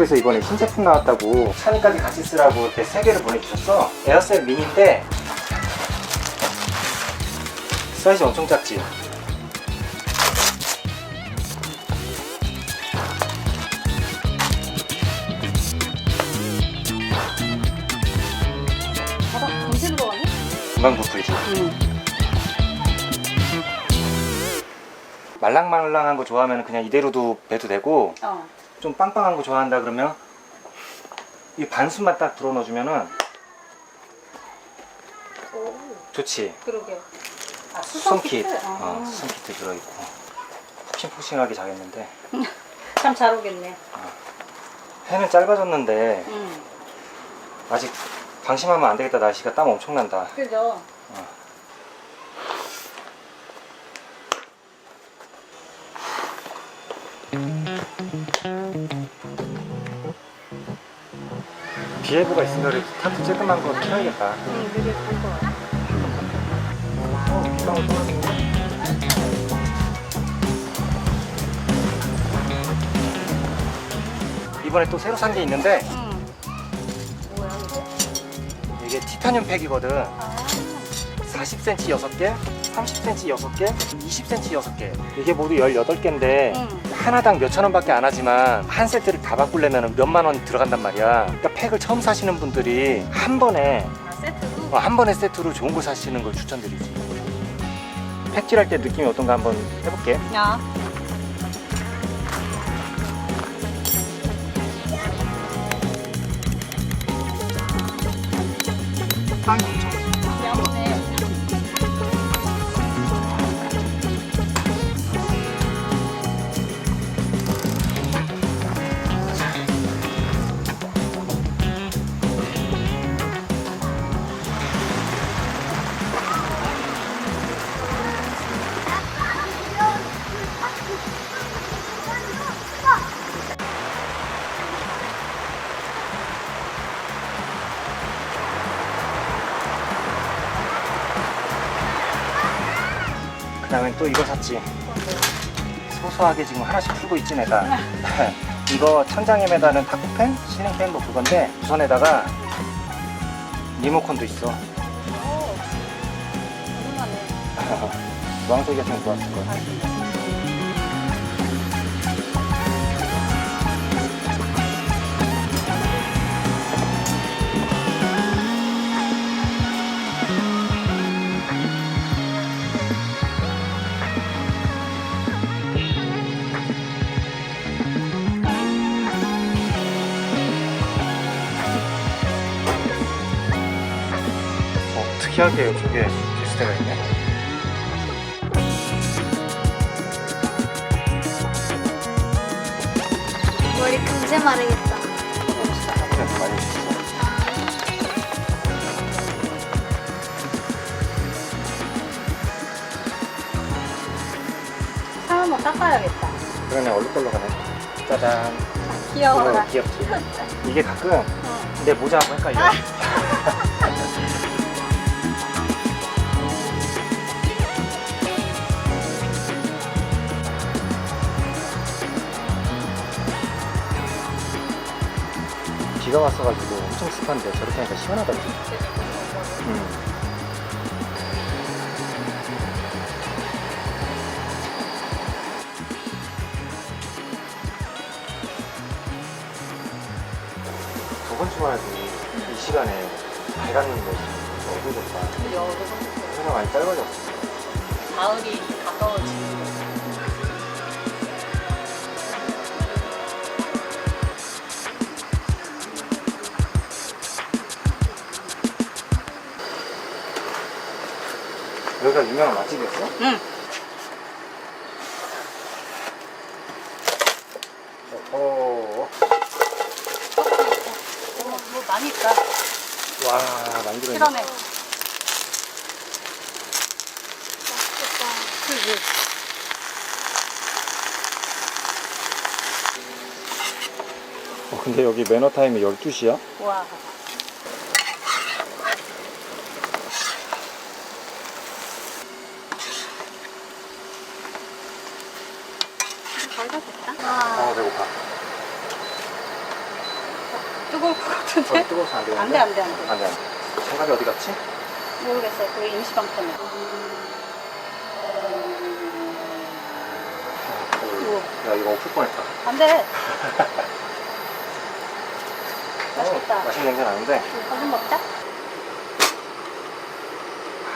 쪽에서 이번에 신제품 나왔다고 찬이까지 같이 쓰라고 이렇게 세 개를 보내주셨어. 에어셋 미니인데 사이즈 엄청 작지. 바닥 언제 들어가니? 금방 부풀지. 응. 말랑말랑한 거 좋아하면 그냥 이대로도 배도 되고 어. 좀 빵빵한 거 좋아한다 그러면 이 반수만 딱 불어 넣어주면은 오, 좋지. 그러게. 아, 수성 수성킷. 키트? 어, 아. 수성 키트 들어있고 푹신푹신하게 자겠는데 참 잘 오겠네. 해는 짧아졌는데 응. 아직 방심하면 안 되겠다 날씨가 땀 엄청 난다. 그죠? 비에부가 있으니까 이렇게 타투 쬐끔한 거 켜야겠다. 것 같아. 어, 비방울? 이번에 또 새로 산 게 있는데 응. 뭐야? 이게 티타늄 팩이거든. 아, 40cm 6개, 30cm 6개, 20cm 6개. 이게 모두 18개인데 응. 하나당 몇천 원밖에 안 하지만 한 세트를 다 바꾸려면 몇만 원 들어간단 말이야. 그러니까 팩을 처음 사시는 분들이 한 번에 아, 세트로? 어, 한 번에 세트로 좋은 거 사시는 걸 추천드리지. 팩질할 때 느낌이 어떤가 한번 해볼게. 야. 빵이 엄청. 야무네. 그 다음에 또 이거 샀지. 소소하게 지금 하나씩 풀고 있지 내가. 이거 천장에 매다는 실링팬 뭐 그건데 우선에다가 리모컨도 있어. 오. 궁금하네. 주황색이었으면 좋았을 거야. 어, 특이하게 이쪽에 디스테가 있네. 머리 금세 마르겠다. 차 한번 닦아야겠다. 그러네 얼룩덜룩하네. 짜잔. 귀여워라. 귀엽지. 이게 가끔 어. 내 모자하고 헷갈려. 비가 왔어가지고 엄청 습한데 저렇게 하니까 시원하더라고. 음. 저번 주말에도 이 시간에 밝았는데. 근데 여름 해가 많이 짧아졌어. 가을이 여기가 유명한 맛집이었어? 응. 어, 오, 뭐 많이 있다. 와, 많이 들어있네. 실험해. 맛있겠다. 그지? 어, 근데 여기 매너 타임이 12시야? 와. 잘 됐다. 아, 와. 배고파. 어, 뜨거워서 안 되는데? 안 돼, 안 돼, 안 돼. 안 돼, 안 돼. 장갑이 어디 갔지? 모르겠어요. 그 임시방편에. 어, 야, 이거 엎을 뻔했다. 안 돼. 어, 맛있겠다. 맛있는 냄새 나는데. 한번 먹자.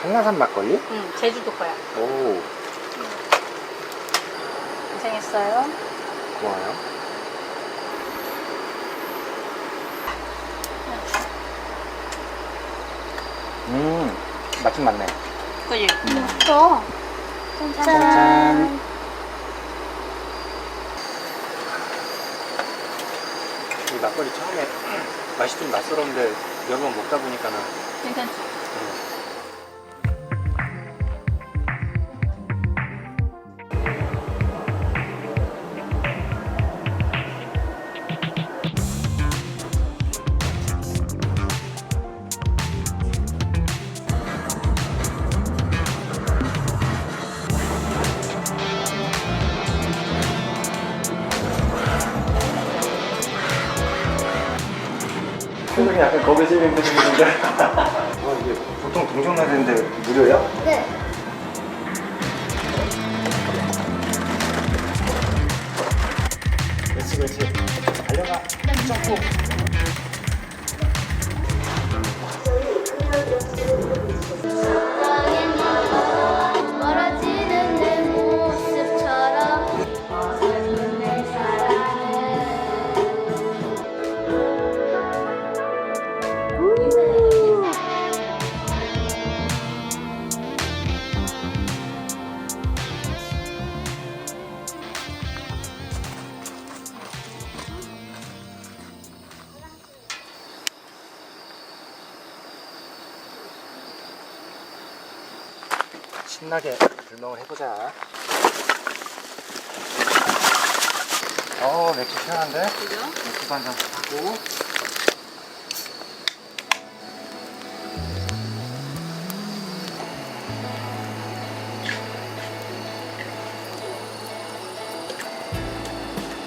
한라산 막걸리? 응, 제주도 거야. 오, 고생했어요. 고마워요. 음, 맞긴 맞네. 그지? 음. 또 짠. 이 막걸리 처음에 맛이 좀 낯설었는데 여러 번 먹다 보니까는 괜찮지? 음, 500원, 500원인데. 어, 이게 보통 동정날인데 무료야? 네. 그렇지, 그렇지. 달려가. 점프. 신나게 불멍을 해보자. 어, 맥주 시원한데? 그죠? 맥주 한잔 하고.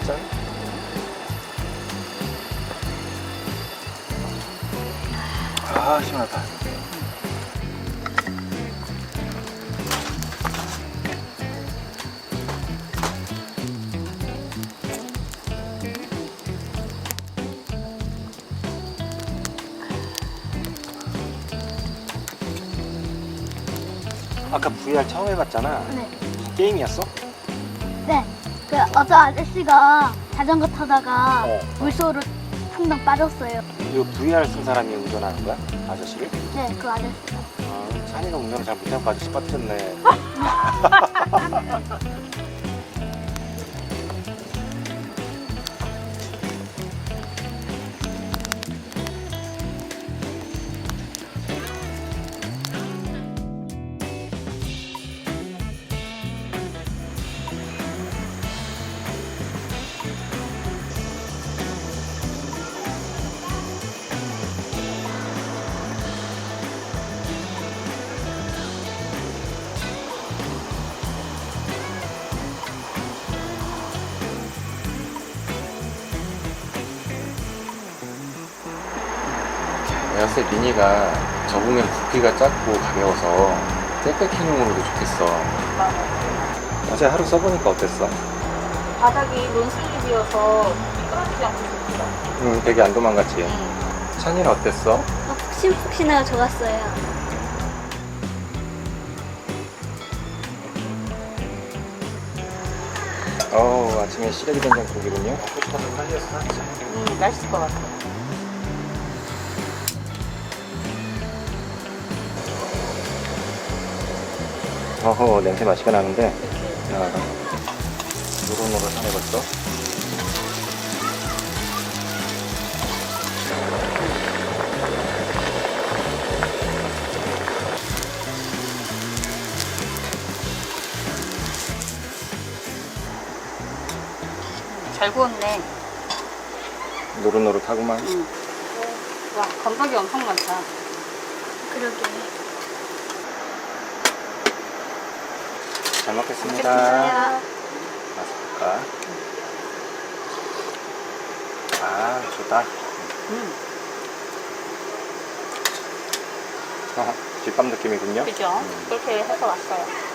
짠. 아, 시원하다. 아까 VR 처음 해봤잖아. 네. 무슨 게임이었어? 네. 그 어떤 아저씨가 자전거 타다가 어. 물속으로 풍덩 빠졌어요. 이거 VR 쓴 사람이 운전하는 거야? 아저씨를? 네, 그 아저씨가. 아, 찬이가 운전을 잘 못하고 아저씨 빠뜨렸네. 미니가 접으면 부피가 작고 가벼워서 백패킹용으로도 좋겠어. 어제 하루 써보니까 어땠어? 바닥이 논슬립이어서 미끄러지지 않고 좋다. 응, 되게 안 도망갔지. 응. 찬이는 어땠어? 어, 푹신푹신하고 좋았어요. 어우, 아침에 시래기 된장국이군요. 음, 맛있을 것 같아. 어허, 냄새 맛있게 나는데. 아, 노릇노릇하네 벌써. 잘 구웠네. 노릇노릇하구만. 응. 와, 건더기 엄청 많다. 그러게. 잘 먹겠습니다. 맛있을까? 아, 좋다. 음. 어, 뒷밤 느낌이군요. 그죠? 음. 그렇게 해서 왔어요.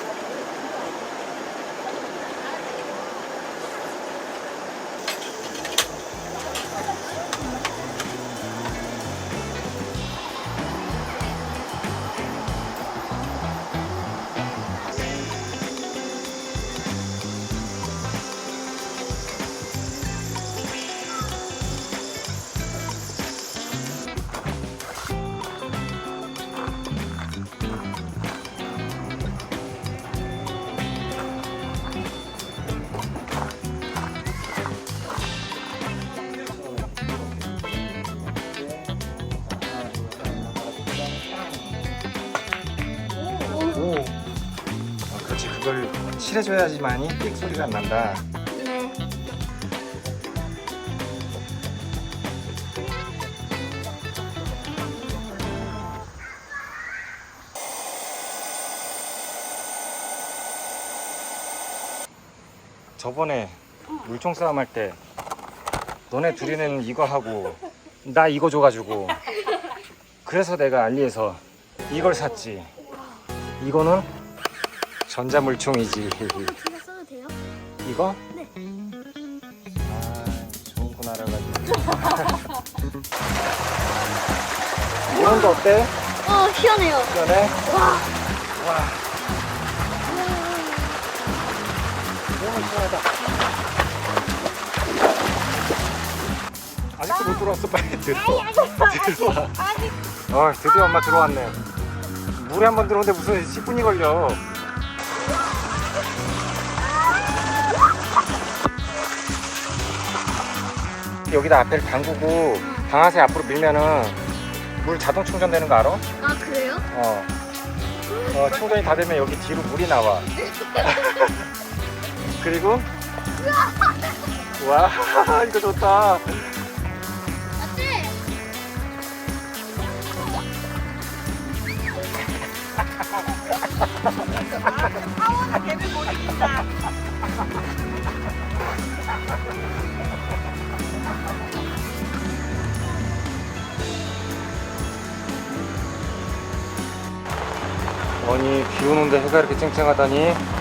칠해줘야지만이 삑 소리가 안 난다. 네. 저번에 물총 싸움 할 때 너네 둘이는 이거 하고 나 이거 줘가지고 그래서 내가 알리에서 이걸 샀지. 이거는 전자물총이지. 제가 써도 돼요? 이거? 네. 아, 좋은 거 알아가지고. 이런 거 어때? 어, 시원해요. 시원해? 와. 와. 너무 시원하다. 아직도 못 들어왔어. 빨리 들어와. 들어와. 어, 드디어 엄마 들어왔네. 물에 한 번 들어오는데 무슨 10분이 걸려. 여기다 앞에를 담그고 방아쇠 앞으로 밀면은 물 자동 충전되는 거 알아? 아, 그래요? 어. 어, 충전이 다 되면 여기 뒤로 물이 나와. 그리고 와, 이거 좋다. 이렇게 쨍쨍하다니